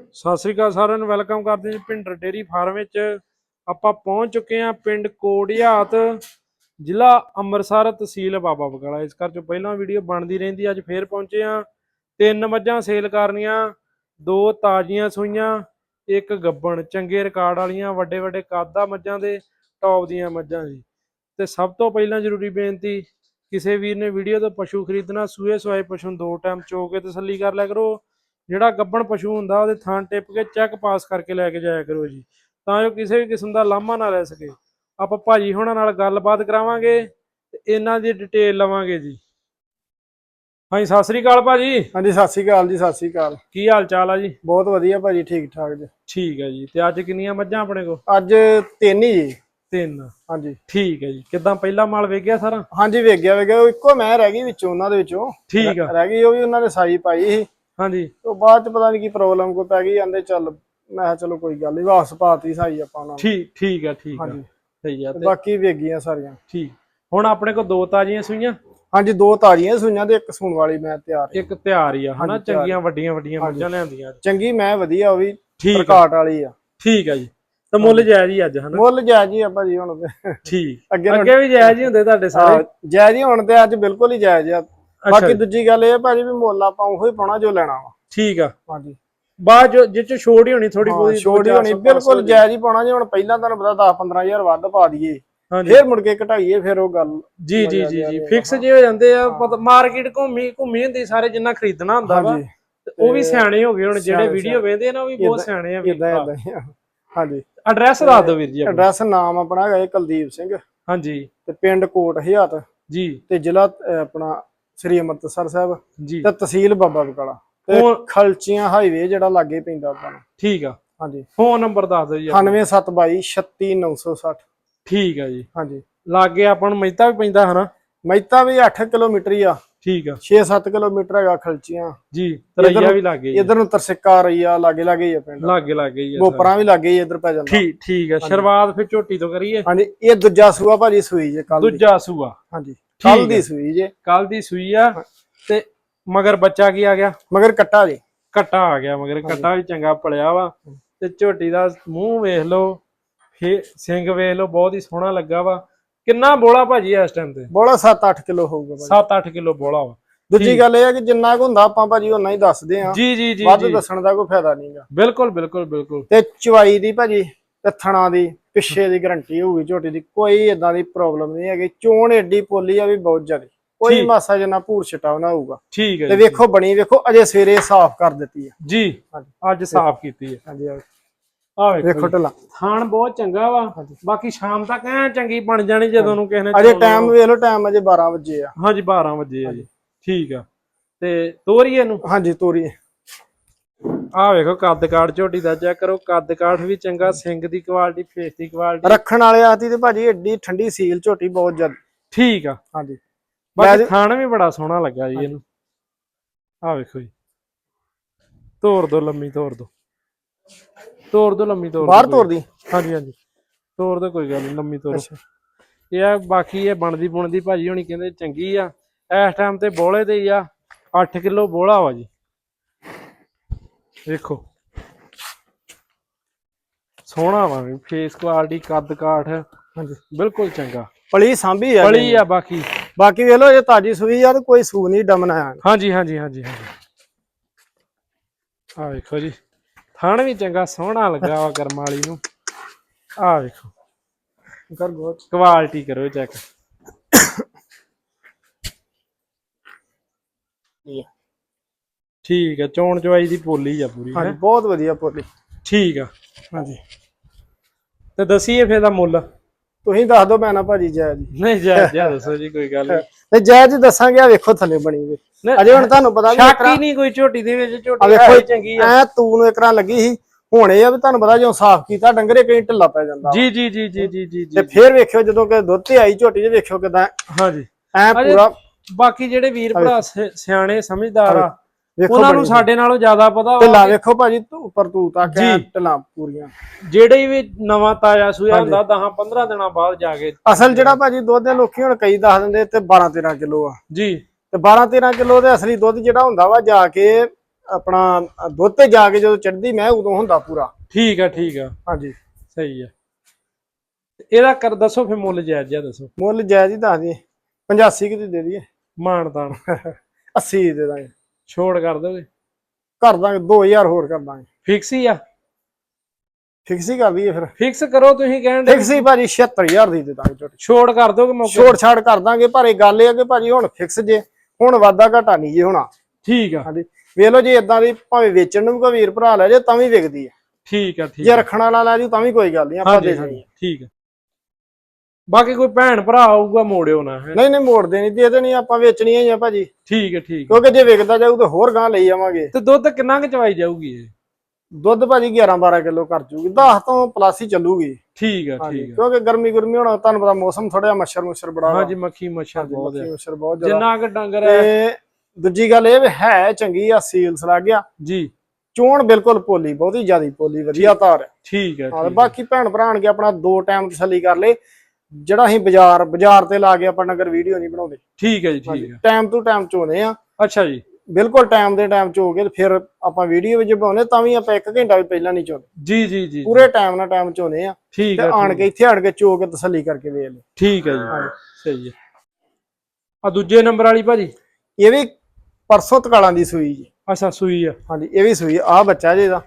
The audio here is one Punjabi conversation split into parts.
ਸਤਿ ਸ੍ਰੀ ਅਕਾਲ ਸਾਰਿਆਂ ਨੂੰ ਵੈਲਕਮ ਕਰਦੇ ਜੀ ਭਿੰਡਰ ਡੇਰੀ ਫਾਰਮ ਵਿੱਚ। ਆਪਾਂ ਪਹੁੰਚ ਚੁੱਕੇ ਹਾਂ ਪਿੰਡ ਕੋੜਿਆਤ, ਜ਼ਿਲ੍ਹਾ ਅੰਮ੍ਰਿਤਸਰ ਤਹਿਸੀਲ ਬਾਬਾ ਬਕਾਲਾ। ਇਸ ਕਰ ਪਹਿਲਾਂ ਵੀਡੀਓ ਬਣਦੀ ਰਹਿੰਦੀ, ਅੱਜ ਫੇਰ ਪਹੁੰਚੇ ਹਾਂ। ਤਿੰਨ ਮੱਝਾਂ ਸੇਲ ਕਰਨੀਆਂ, ਦੋ ਤਾਜ਼ੀਆਂ ਸੂਈਆਂ, ਇੱਕ ਗੱਬਣ। ਚੰਗੇ ਰਿਕਾਰਡ ਵਾਲੀਆਂ ਵੱਡੇ ਵੱਡੇ ਕਾਦਾ ਮੱਝਾਂ ਦੇ ਟੌਪ ਦੀਆਂ ਮੱਝਾਂ ਜੀ। ਤੇ ਸਭ ਤੋਂ ਪਹਿਲਾਂ ਜ਼ਰੂਰੀ ਬੇਨਤੀ, ਕਿਸੇ ਵੀਰ ਨੇ ਵੀਡੀਓ ਤੋਂ ਪਸ਼ੂ ਖਰੀਦਣਾ ਸੂਏ ਸਵਾਏ ਪਸ਼ੂ ਨੂੰ ਦੋ ਟਾਈਮ ਚੋ ਕੇ ਤਸੱਲੀ ਕਰ ਲਿਆ ਕਰੋ। ਜਿਹੜਾ ਗੱਬਣ ਪਸ਼ੂ ਹੁੰਦਾ ਉਹਦੇ ਥਾਂ ਟਿਪ ਕੇ ਚੈੱਕ ਪਾਸ ਕਰਕੇ ਲੈ ਕੇ ਜਾਇਆ ਕਰੋ ਜੀ। ਤਾਂ ਜੋ ਕਿਸੇ ਵੀ ਕਿਸਮ ਦਾ ਲਾਮਾ ਨਾ ਲੈ ਸਕੇ। ਆਪਾਂ ਭਾਜੀ ਹੁਣਾਂ ਨਾਲ ਗੱਲਬਾਤ ਕਰਾਵਾਂਗੇ ਤੇ ਇਹਨਾਂ ਦੀ ਡਿਟੇਲ ਲਵਾਂਗੇ ਜੀ। ਹਾਂਜੀ ਸਤਿ ਸ੍ਰੀ ਅਕਾਲ ਭਾਜੀ। ਹਾਂਜੀ ਸਤਿ ਸ਼੍ਰੀ ਅਕਾਲ ਜੀ ਸਤਿ ਸ਼੍ਰੀ ਅਕਾਲ। ਕੀ ਹਾਲ ਚਾਲ ਆ ਜੀ? ਬਹੁਤ ਵਧੀਆ ਭਾਜੀ ਠੀਕ ਠਾਕ ਜੀ। ਠੀਕ ਹੈ ਜੀ। ਤੇ ਅੱਜ ਕਿੰਨੀਆਂ ਮੱਝਾਂ ਆਪਣੇ ਕੋਲ? ਅੱਜ ਤਿੰਨ ਹੀ ਜੀ। ਤਿੰਨ। ਹਾਂਜੀ। ਠੀਕ ਹੈ ਜੀ। ਕਿੱਦਾਂ ਪਹਿਲਾ ਮਾਲ ਵੇਖਿਆ ਸਾਰਾ? ਹਾਂਜੀ ਵੇਖ ਗਿਆ ਵੇਖ ਗਿਆ ਉਹ ਇੱਕੋ ਮੈਂ ਰਹਿ ਗਈ ਵਿੱਚੋਂ ਉਹਨਾਂ ਦੇ ਵਿੱਚੋਂ। ਠੀਕ ਆ। ਰਹਿ ਗਈ ਉਹ ਵੀ ਉਹਨਾਂ ਨੇ ਸਾਈ ਪਾਈ ਸੀ। ਹਾਂਜੀ। ਤੋਂ ਬਾਅਦ ਚ ਪਤਾ ਨਹੀਂ ਕੀ ਪ੍ਰੋਬਲਮ ਕੋਈ ਪੈ ਗਈ ਜਾਂਦੇ ਚੱਲ ਮੈਂ ਕਿਹਾ ਚਲੋ ਕੋਈ ਗੱਲ ਨਹੀਂ ਵਾਪਸ ਪਾਤੀ ਸਾਈ ਆਪਾਂ ਉਹਨਾਂ ਨੂੰ। ਠੀਕ ਠੀਕ ਆ ਠੀਕ ਆ। ਹਾਂਜੀ। ਸਹੀ ਆ ਤੇ ਬਾਕੀ ਵੇਖ ਗਈਆਂ ਸਾਰੀਆਂ। ਠੀਕ। ਹੁਣ ਆਪਣੇ ਕੋਲ ਦੋ ਤਾਜ਼ੀਆਂ ਸੂਈਆਂ? ਹਾਂਜੀ ਦੋ ਤਾਜ਼ੀਆਂ ਸੂਈਆਂ ਤੇ ਇੱਕ ਸੂਣ ਵਾਲੀ ਮੈਂ ਤਿਆਰ ਹੈ। ਇੱਕ ਤਿਆਰ ਹੀ ਆ ਹਨਾ। ਚੰਗੀਆਂ ਵੱਡੀਆਂ ਵੱਡੀਆਂ ਮੱਝਾਂ ਲਿਆਂਦੀਆਂ। ਚੰਗੀ ਮੈਂ ਵਧੀਆ ਉਹ ਵੀ ਠੀਕ ਵਾਲੀ ਆ। ਠੀਕ ਆ ਜੀ। ਤਾਂ ਮੁੱਲ ਜਾਇਜ਼ ਹੀ ਅੱਜ ਹਨਾ? ਮੁੱਲ ਜਾਇਜ਼ ਹੀ ਆ ਭਾਜੀ ਹੁਣ ਤੇ। ਠੀਕ। ਅੱਗੇ ਵੀ ਜਾਇਜ਼ ਹੀ ਹੁੰਦੇ ਤੁਹਾਡੇ ਸਾਰੇ? ਜਾਇਜ਼ ਹੀ ਹੁਣ ਤੇ ਅੱਜ ਬਿਲਕੁਲ ਹੀ ਜਾਇਜ਼ ਆ। ਬਾਕੀ ਦੂਜੀ ਗੱਲ ਇਹ ਆ ਭਾਜੀ ਵੀ ਮੁੱਲ ਆਪਾਂ ਉਹੀ ਪਾਉਣਾ ਜੋ ਲੈਣਾ ਵਾ। ਠੀਕ ਆ। ਹਾਂਜੀ। ਬਾਅਦ ਜੋ ਜਿੱਚ ਛੋੜ ਹੀ ਹੋਣੀ ਥੋੜੀ ਹਾਂ, ਬਹੁਤੀ ਛੋਟ ਹੀ ਹੋਣੀ। ਬਿਲਕੁਲ ਜਾਇਜ਼ ਹੀ ਪਾਉਣਾ ਜੀ ਹੁਣ ਪਹਿਲਾਂ ਤੁਹਾਨੂੰ ਪਤਾ 10 15000 ਵੱਧ ਪਾ ਦਈਏ। ਫੇਰ ਮੁੜ ਕੇ ਘਟਾਈਏ ਫਿਰ ਉਹ ਗੱਲ ਜੀ ਜੀ ਜੀ ਜੀ। ਫਿਕਸ ਜੇ ਹੋ ਜਾਂਦੇ ਆ ਮਾਰਕੀਟ ਘੁੰਮੀ ਘੁੰਮੀ ਹੁੰਦੀ ਸਾਰੇ ਜਿੰਨਾ ਖਰੀਦਣਾ ਹੁੰਦਾ ਵਾ ਉਹ ਵੀ ਸਿਆਣੇ ਹੋ ਗਏ ਹੁਣ ਜਿਹੜੇ ਵੀਡੀਓ ਵੇਖਦੇ ਨਾ ਉਹ ਵੀ ਬਹੁਤ ਸਿਆਣੇ ਆ ਇਦਾਂ ਇਦਾਂ ਹਾਂਜੀ। ਐਡਰੈਸ ਦੱਸ ਦਿਓ ਵੀਰ ਜੀ। ਐਡਰੈਸ ਨਾਮ ਆਪਣਾ ਹੈਗਾ ਕੁਲਦੀਪ ਸਿੰਘ। ਹਾਂਜੀ। ਤੇ ਪਿੰਡ ਕੋਟ ਹਯਾਤ ਜੀ। ਤੇ ਜ਼ਿਲ੍ਹਾ ਆਪਣਾ ਸ੍ਰੀ ਅੰਮ੍ਰਿਤਸਰ ਸਾਹਿਬ ਜੀ। ਤੇ ਤਹਿਸੀਲ ਬਾਬਾ ਬਕਾਲਾ। ਤੇ ਖਲਚੀਆਂ ਹਾਈਵੇ ਜਿਹੜਾ ਲਾਗੇ ਪੈਂਦਾ ਆਪਾਂ ਨੂੰ। ਠੀਕ ਆ। ਹਾਂਜੀ। ਫੋਨ ਨੰਬਰ ਦੱਸ ਦਿਓ ਜੀ 9722 36960 ਠੀਕ ਆ ਜੀ। ਹਾਂਜੀ। ਲਾਗੇ ਆਪਾਂ ਨੂੰ ਮਹਿਤਾ ਵੀ ਪੈਂਦਾ ਹਨਾ? ਮਹਿਤਾ ਵੀ 8 ਕਿਲੋਮੀਟਰ ਹੀ ਆ। ਠੀਕ ਆ। 6-7 ਕਿਲੋਮੀਟਰ ਹੈਗਾ ਖਲਚੀਆਂ। ਜੀ ਤਰਈਆ ਵੀ ਲਾਗੇ ਇਧਰ ਨੂੰ ਤਰਸਿੱਕਾ ਰਹੀ ਆ ਲਾਗੇ ਲਾਗੇ ਹੀ ਆ ਪਿੰਡ। ਲਾਗੇ ਲਾਗੇ ਹੀ ਆ ਗੋਪਰਾਂ ਵੀ ਲੱਗੇ ਇਧਰ ਪੈ ਜਾਂਦਾ। ਠੀਕ ਠੀਕ ਆ। ਸ਼ੁਰੂਆਤ ਫਿਰ ਝੋਟੀ ਤੋਂ ਕਰੀਏ। ਹਾਂਜੀ ਇਹ ਦੂਜਾ ਸੂਆ ਭਾਜੀ ਸੂਈ ਜੇ ਕੱਲ ਦੂਜਾ ਸੂਆ। ਹਾਂਜੀ। ਕੱਲ ਦੀ। ਸੂਈ ਜੇ। ਕੱਲ ਦੀ ਸੂਈ ਆ ਤੇ ਮਗਰ ਬੱਚਾ ਕੀ ਆ ਗਿਆ? ਮਗਰ ਕੱਟਾ ਜੇ। ਕੱਟਾ ਆ ਗਿਆ ਮਗਰ। ਕੱਟਾ ਵੀ ਚੰਗਾ ਪਲਿਆ ਵਾ। ਤੇ ਝੋਟੀ ਦਾ ਮੂੰਹ ਵੇਖ ਲਓ ਫੇ ਸਿੰਘ ਵੇਖ ਲਓ ਬਹੁਤ ਹੀ ਸੋਹਣਾ ਲੱਗਾ ਵਾ। ਕਿੰਨਾ ਬੋਲਾ ਭਾਜੀ ਇਸ ਟਾਈਮ ਤੇ? ਬੋਲਾ 7-8 ਕਿਲੋ ਹੋਊਗਾ ਭਾਜੀ। 7-8 ਕਿਲੋ ਬੋਲਾ ਵਾ। ਦੂਜੀ ਗੱਲ ਇਹ ਆ ਕਿ ਜਿੰਨਾ ਕੁ ਹੁੰਦਾ ਆਪਾਂ ਭਾਜੀ ਉਹਨਾਂ ਹੀ ਦੱਸਦੇ ਆ। ਜੀ ਜੀ ਜੀ ਵੱਧ ਦੱਸਣ ਦਾ ਕੋਈ ਫਾਇਦਾ ਨਹੀਂਗਾ ਬਿਲਕੁਲ ਬਿਲਕੁਲ ਬਿਲਕੁਲ। ਤੇ ਚਵਾਈ ਦੀ ਭਾਜੀ ਤੇ ਥਣਾ ਦੀ। ਪਿੱਛੇ ਦੀ ਗਰੰਟੀ ਹੋਊਗੀ ਝੋਟੀ ਦੀ। ਕੋਈ ਇਦਾਂ ਦੀ ਪ੍ਰੋਬਲਮ ਨਹੀਂ ਹੈਗੀ। ਚੋਣ ਏਡੀ ਪੋਲੀ ਆ ਵੀ ਬਹੁਤ ਜ਼ਿਆਦਾ। ਕੋਈ। ਮਾਸਾ ਜਿੰਨਾ ਭੂਰ ਛਟਾ ਨਾ ਹੋਊਗਾ। ਠੀਕ ਹੈ ਤੇ ਵੇਖੋ ਬਣੀ ਵੇਖੋ ਅਜੇ ਸਵੇਰੇ ਸਾਫ਼ ਕਰ ਦਿੱਤੀ ਆ। ਜੀ ਹਾਂਜੀ। ਅੱਜ ਸਾਫ਼ ਕੀਤੀ ਹੈ ਹਾਂਜੀ ਆ ਵੇਖੋ। ਢਲਾ। ਥਾਣ ਬਹੁਤ ਚੰਗਾ ਵਾ। ਬਾਕੀ ਸ਼ਾਮ ਤੱਕ ਐ ਚੰਗੀ ਬਣ ਜਾਣੀ ਜਦੋਂ ਨੂੰ ਕਿਸੇ ਨੇ ਅਜੇ ਟਾਈਮ ਵੇਖ ਲਓ ਟਾਈਮ ਅਜੇ 12 ਵਜੇ ਆ। ਹਾਂਜੀ 12 ਵਜੇ ਆ ਜੀ। ਠੀਕ ਆ। ਤੇ ਤੋਰੀਏ ਨੂੰ ਹਾਂਜੀ ਤੋਰੀ ਆ ਵੇਖੋ ਕੱਦ ਕਾਠ ਝੋਟੀ ਦਾ ਚੈੱਕ ਕਰੋ ਕੱਦ ਕਾਠ ਵੀ ਚੰਗਾ ਸਿੰਘ ਦੀ ਕੁਆਲਿਟੀ ਫੇਸ ਦੀ ਕੁਆਲਿਟੀ ਰੱਖਣ ਵਾਲੇ ਆਤੀ ਤੇ ਭਾਜੀ ਏਡੀ ਠੰਡੀ ਸੀਲ ਝੋਟੀ ਬਹੁਤ ਜ਼ਿਆਦਾ। ਠੀਕ ਆ। ਹਾਂਜੀ। ਬਾਕੀ ਥਾਣ ਵੀ ਬੜਾ ਸੋਹਣਾ ਲੱਗਾ ਜੀ ਇਹਨੂੰ। ਆ ਵੇਖੋ ਜੀ। ਤੋੜ ਦੋ ਲੰਮੀ ਤੋੜ ਦੋ। ਤੋੜ ਦੋ ਲੰਮੀ ਤੋੜ ਬਾਹਰ ਤੋਰਦੀ ਕੋਈ। ਹਾਂਜੀ ਹਾਂਜੀ। ਤੋੜ ਦੋ ਕੋਈ ਗੱਲ ਨਹੀਂ ਲੰਮੀ ਤੋੜੋ ਇਹ ਆ ਬਾਕੀ ਇਹ ਬਣਦੀ ਬੁਣਦੀ ਭਾਜੀ ਹੋਣੀ ਕਹਿੰਦੇ ਚੰਗੀ ਆ। ਇਸ ਟਾਈਮ ਤੇ ਬੋਲੇ ਤੇ ਹੀ ਆ। 8 ਕਿਲੋ ਬੋਲਾ ਵਾ ਜੀ। ਵੇਖੋ ਸੋਹਣਾ ਵਾ ਵੀ ਫੇਸ ਕੁਆਲਿਟੀ ਕੱਦ ਕਾਠ। ਹਾਂਜੀ ਬਿਲਕੁਲ ਚੰਗਾ। ਪਲੀ ਸਾਂਭੀ ਆ ਬੜੀ ਆ ਬਾਕੀ। ਬਾਕੀ ਵੇਖ ਲਓ ਇਹ ਤਾਜੀ ਸੂਈ ਆ ਤੇ ਕੋਈ ਸੂ ਨਹੀਂ ਡਮਣਾ ਆ। ਹਾਂਜੀ ਹਾਂਜੀ ਹਾਂਜੀ ਹਾਂਜੀ। ਆ ਵੇਖੋ ਜੀ ਥਣ ਵੀ ਚੰਗਾ ਸੋਹਣਾ ਲੱਗਾ ਵਾ ਕਰਮ ਵਾਲੀ ਨੂੰ। ਆ ਵੇਖੋ। ਕਰ ਬਹੁਤ। ਕੁਆਲਿਟੀ ਕਰੋ ਚੈੱਕ ਠੀਕ ਆ ਚੋਣ ਚਵਾਈ ਦੀ ਪੋਲੀ ਆ ਪੂਰੀ ਹਾਂਜੀ ਹੈਂ। ਬਹੁਤ ਵਧੀਆ ਪੋਲੀ। ਠੀਕ ਆ ਹਾਂਜੀ। ਤੇ ਦਸੀਏ ਫੇਰ ਦਾ ਮੁੱਲ। ਤੁਸੀਂ ਦੱਸ ਦਿਓ ਮੈਂ ਨਾ ਭਾਜੀ ਜੈ ਜੀ ਨਹੀਂ ਜਾ ਜਾ ਦੱਸੋ ਜੀ ਕੋਈ ਗੱਲ ਨਹੀਂ। ਤੇ ਜੈ ਜੀ ਦੱਸਾਂਗੇ ਆ ਵੇਖੋ ਥੱਲੇ ਬਣੀ ਵੇ ਨਹੀਂ, ਅਜੇ ਹੁਣ ਤੁਹਾਨੂੰ ਪਤਾ ਵੀ ਸ਼ੱਕ ਨਹੀਂ ਕੋਈ ਝੋਟੀ ਦੇ ਵਿੱਚ ਝੋਟੀ ਵੇਖੋ ਚੰਗੀ ਆ। ਐ ਤੂੰ ਨੂੰ ਇਕਰਾਂ ਲੱਗੀ ਸੀ ਹੁਣ ਇਹ ਆ ਵੀ ਤੁਹਾਨੂੰ ਪਤਾ ਜਦੋਂ ਸਾਫ਼ ਕੀਤਾ ਡੰਗਰੇ ਕਈ ਢਿੱਲਾ ਪੈ ਜਾਂਦਾ। ਜੀ ਜੀ ਜੀ ਜੀ ਜੀ ਜੀ ਤੇ ਜੀ ਫੇਰ ਵੇਖਿਓ ਜਦੋਂ ਕਿ ਦੁੱਧ ਤੇ ਆਈ ਝੋਟੀ 'ਚ ਵੇਖਿਓ ਕਿਦਾਂ ਹਾਂਜੀ। ਐ ਪੂਰਾ ਬਾਕੀ ਜਿਹੜੇ ਵੀਰ ਭਰਾ ਸਿਆਣੇ ਸਮਝਦਾਰ ਆ ਉਹਨਾਂ ਨੂੰ ਸਾਡੇ ਨਾਲੋਂ ਜ਼ਿਆਦਾ ਪਤਾ ਵਾ ਢਿੱਲਾ ਵੇਖੋ ਭਾਜੀ ਤੂੰ ਉੱਪਰ ਤੂੰ ਐ ਜੀ। ਢਿੱਲਾ ਪੂਰੀਆਂ। ਜਿਹੜੇ ਵੀ ਨਵਾਂ ਤਾਜ਼ਾ ਸੂਆ ਹੁੰਦਾ 10 15 ਦਿਨਾਂ ਬਾਅਦ ਜਾ ਕੇ। ਅਸਲ ਜਿਹੜਾ ਭਾਜੀ ਦੁੱਧ ਦੇ ਲੋਕੀ ਹੁਣ ਕਈ ਦੱਸ ਦਿੰਦੇ ਤੇ 12 13 ਕਿਲੋ ਆ। ਜੀ। ਤੇ 12 13 ਕਿਲੋ ਦੇ ਅਸਲੀ ਦੁੱਧ ਜਿਹੜਾ ਹੁੰਦਾ ਵਾ ਜਾ ਕੇ ਆਪਣਾ ਦੁੱਧ ਤੇ ਜਾ ਕੇ ਜਦੋਂ ਚੜਦੀ ਮੈਂ ਉਦੋਂ ਹੁੰਦਾ ਪੂਰਾ। ਠੀਕ ਆ ਠੀਕ ਆ। ਹਾਂਜੀ। ਸਹੀ ਆ। ਤੇ ਇਹਦਾ ਕਰ ਦੱਸੋ ਫਿਰ ਮੁੱਲ ਜਾਇਜ਼ ਜਿਹਾ ਦੱਸੋ। ਮੁੱਲ ਜਾਇਜ਼ ਹੀ ਦੱਸ ਦਈਏ। 85 ਕਿ ਦੇ ਦਈਏ। ਮਾਣ ਤਾਣ। 80 ਦੇ ਦਾਂਗੇ। ਛੋੜ ਕਰ ਦੋਗੇ ਕਰ ਦਾਂਗੇ 2000 ਹੋਰ ਕਰ ਦਾਂਗੇ। ਫਿਕਸ ਹੀ ਆ। ਫਿਕਸ ਹੀ ਕਰ ਦਈਏ ਫਿਰ। ਫਿਕਸ ਕਰੋ ਤੁਸੀਂ ਕਹਿਣ ਦੇ। ਫਿਕਸ ਹੀ ਭਾਜੀ 76000 ਦੀ ਦੇ ਦਾਂਗੇ ਝੋਟੀ ਛੋੜ ਕਰ ਦੋਗੇ ਮੌਕੇ ਛੋੜ ਛਾੜ ਕਰ ਦਾਂਗੇ ਪਰ ਇਹ ਗੱਲ ਇਹ ਆ ਕਿ ਭਾਜੀ ਹੁਣ ਫਿਕਸ ਜੇ ਹੁਣ ਵਾਧਾ ਘਾਟਾ ਨਹੀਂ ਜੇ ਹੋਣਾ। ਠੀਕ ਆ। ਹਾਂਜੀ। ਵੇਖ ਲਓ ਜੇ ਇਦਾਂ ਦੀ ਭਾਵੇਂ ਵੇਚਣ ਨੂੰ ਵੀ ਕੋਈ ਵੀਰ ਭਰਾ ਲੈ ਜੇ ਤਾਂ ਵੀ ਵਿਕਦੀ ਹੈ ਠੀਕ ਆ ਠੀਕ ਜੇ ਰੱਖਣ ਵਾਲਾ ਲੈ ਜੂ ਤਾਂ ਵੀ ਕੋਈ ਗੱਲ ਨਹੀਂ ਆਪਾਂ ਦੇ ਠੀਕ ਆ। ਬਾਕੀ ਕੋਈ ਭੈਣ ਭਰਾ ਆਊਗਾ ਮੋੜਿਓ ਨਾ ਹੈਂ। ਨਹੀਂ ਨਹੀਂ ਮੋੜਦੇ ਨਹੀਂ ਦੇ ਦੇਣੀ ਆਪਾਂ ਵੇਚਣੀਆਂ ਹੀ ਭਾਜੀ ਠੀਕ ਹੈ ਠੀਕ। ਕਿਉਂਕਿ ਜੇ ਵਿਕਦਾ ਜਾਊ ਤਾਂ ਹੋਰ ਗਾਂ ਲਈ ਜਾਵਾਂਗੇ ਤੇ ਦੁੱਧ ਕਿੰਨਾ ਕੁ ਚਵਾਈ ਜਾਊਗੀ ਇਹ? ਦੁੱਧ ਭਾਜੀ 11 12 ਕਿਲੋ ਕਰ ਜੂਗੀ। 10 ਤੋਂ ਪਲੱਸ ਹੀ ਚੱਲੂਗੀ। ਠੀਕ ਹਾਂਜੀ ਠੀਕ ਆ। ਕਿਉਂਕਿ ਗਰਮੀ ਗੁਰਮੀ ਹੁਣ ਤੁਹਾਨੂੰ ਪਤਾ ਮੌਸਮ ਥੋੜਾ ਮੱਛਰ ਮੁੱਛਰ ਬੜਾ। ਹਾਂਜੀ ਮੱਖੀ ਮੱਛਰ ਬਹੁਤ ਹੈ ਮੁੱਛਰ ਬਹੁਤ ਜ਼ਿਆਦਾ। ਜਿੰਨਾ ਕੁ ਡੰਗਰ ਹੈ। ਤੇ ਦੂਜੀ ਗੱਲ ਇਹ ਵੀ ਹੈ ਚੰਗੀ ਆ ਸੀਲਸ ਲੱਗ ਗਿਆ। ਜੀ। ਚੋਣ ਬਿਲਕੁਲ ਪੋਲੀ ਬਹੁਤੀ ਜ਼ਿਆਦੀ ਪੋਲੀ ਵਧੀਆ ਧਾਰ ਹੈ। ਠੀਕ ਹੈ ਹਾਂ ਤੇ ਠੀਕ ਆ। ਬਾਕੀ ਭੈਣ ਭਰਾਣ ਕੇ ਆਪਣਾ ਦੋ ਟਾਈਮ ਤਸੱਲੀ ਕਰ ਲੇ ਜਿਹੜਾ ਅਸੀਂ ਬਾਜ਼ਾਰ ਬਾਜ਼ਾਰ ਤੇ ਲਾ ਕੇ ਆਪਾਂ ਨਗਰ ਵੀਡੀਓ ਨਹੀਂ ਬਣਾਉਂਦੇ। ਠੀਕ ਹੈ ਜੀ ਠੀਕ ਹੈ। ਟਾਈਮ ਟੂ ਟਾਈਮ ਚੋਨੇ ਆ ਅੱਛਾ ਜੀ। ਬਿਲਕੁਲ ਟਾਈਮ ਦੇ ਟਾਈਮ ਚੋ ਕੇ ਫਿਰ ਆਪਾਂ ਵੀਡੀਓ ਵਿੱਚ ਬਣਾਉਨੇ ਤਾਂ ਵੀ ਆਪਾਂ 1 ਘੰਟਾ ਵੀ ਪਹਿਲਾਂ ਨਹੀਂ ਚੋਨੇ ਜੀ ਜੀ ਜੀ ਪੂਰੇ ਟਾਈਮ ਨਾਲ ਟਾਈਮ ਚੋਨੇ ਆ ਠੀਕ ਹੈ ਆਣ ਕੇ ਇੱਥੇ ਆਣ ਕੇ ਚੋ ਕੇ ਤਸੱਲੀ ਕਰਕੇ ਵੇਖ ਲੈ ਠੀਕ ਹੈ ਜੀ। ਸਹੀ ਹੈ। ਆ ਦੂਜੇ ਨੰਬਰ ਵਾਲੀ ਭਾਜੀ? ਇਹ ਵੀ ਪਰਸੋਂ ਤਕਾਲਾਂ ਦੀ ਸੂਈ ਜੀ। ਅੱਛਾ ਸੂਈ ਆ। ਹਾਂਜੀ ਇਹ ਵੀ ਸੂਈ ਆ। ਬੱਚਾ ਜੀ ਇਹਦਾ।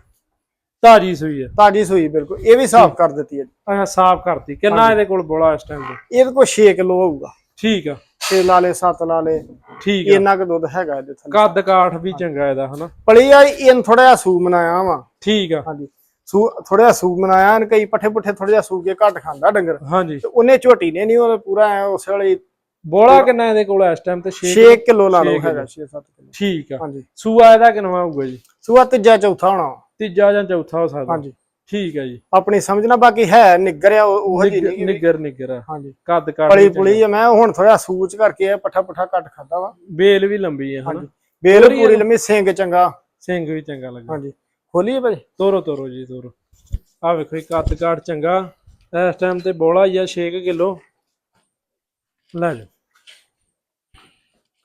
ਤਾਜੀ ਸੂਈ ਆ ਤਾਜੀ ਸੂਈ ਬਿਲਕੁਲ। ਇਹ ਵੀ ਸਾਫ਼ ਕਰ ਦਿੱਤੀ ਹੈ। ਅੱਛਾ ਸਾਫ਼ ਕਰਤੀ। ਕਿੰਨਾ ਇਹਦੇ ਕੋਲ ਬੋਲਾ ਇਸ ਟਾਈਮ ਤੇ? ਇਹਦੇ ਕੋਲ 6 ਕਿਲੋ ਹੋਊਗਾ। ਠੀਕ ਆ। 6 ਲਾ ਲੇ 7 ਲਾ ਲੇ ਠੀਕ ਆ। ਇੰਨਾ ਕੁ ਦੁੱਧ ਹੈਗਾ ਇਹਦੇ ਥੱਲੇ। ਕੱਦ ਕਾਠ ਵੀ ਚੰਗਾ ਇਹਦਾ ਹਨਾ? ਪਲੀ ਆ ਇਹਨ ਥੋੜਾ ਜਿਹਾ ਸੂ ਮਨਾਇਆ ਵਾ। ਠੀਕ ਆ। ਹਾਂਜੀ। ਸੂ ਥੋੜਾ ਜਿਹਾ ਸੂ ਮਨਾਇਆ ਇਹਨ ਕਈ ਪੱਠੇ ਪੁੱਠੇ ਥੋੜਾ ਜਿਹਾ ਸੂ ਕੇ ਘੱਟ ਖਾਂਦਾ ਡੰਗਰ। ਹਾਂਜੀ। ਤੇ ਉਹਨੇ ਝੋਟੀ ਨੇ ਨਹੀਂ ਉਹ ਪੂਰਾ ਐਂ ਉਸ ਵੇਲੇ ਬੋਲਾ ਕਿੰਨਾ ਇਹਦੇ ਕੋਲ ਇਸ ਟਾਈਮ ਤੇ? 6 6 ਕਿਲੋ। ਲਾ ਲਓ ਹੈਗਾ 6-7 ਕਿਲੋ। ਠੀਕ ਆ। ਹਾਂਜੀ। ਸੂਆ ਇਹਦਾ ਕਿੰਨਾ ਹੋਊਗਾ ਜੀ? ਸੂਆ ਤੀਜਾ ਚੌਥਾ ਹੋਣਾ। ਤੀਜਾ ਜਾਂ ਚੌਥਾ ਹੋ ਸਕਦਾ। ਹਾਂਜੀ। ਠੀਕ ਹੈ ਜੀ। ਆਪਣੀ ਸਮਝਣਾ ਬਾਕੀ ਹੈ ਨਿੱਗਰ ਆ ਉਹ ਜੀ ਨਿੱਗਰ ਨਿੱਗਰ ਆ। ਹਾਂਜੀ। ਕੱਦ ਕਾਠ ਪਲੀ। ਪੁਲੀ ਆ। ਮੈਂ ਹੁਣ ਥੋੜਾ ਸੂਚ ਕਰਕੇ ਇਹ ਪੱਠਾ ਪੁੱਠਾ ਘੱਟ ਖਾਦਾ ਵਾ। ਬੇਲ ਵੀ ਲੰਬੀ ਹੈ ਹਨਾ। ਬੇਲ ਪੂਰੀ ਲੰਮੀ ਸਿੰਘ ਚੰਗਾ। ਸਿੰਘ ਵੀ ਚੰਗਾ ਲੱਗਾ। ਹਾਂਜੀ। ਖੋਲੀਏ ਭਾਈ ਤੋਰੋ ਤੋਰੋ ਜੀ ਤੋਰੋ। ਆ ਵੇਖੋ ਇਹ ਕੱਦ ਕਾਠ ਚੰਗਾ। ਇਸ ਟਾਈਮ ਤੇ ਬੋਲਾ ਹੀ ਆ 6 ਕਿਲੋ। ਲੈ ਜਾਓ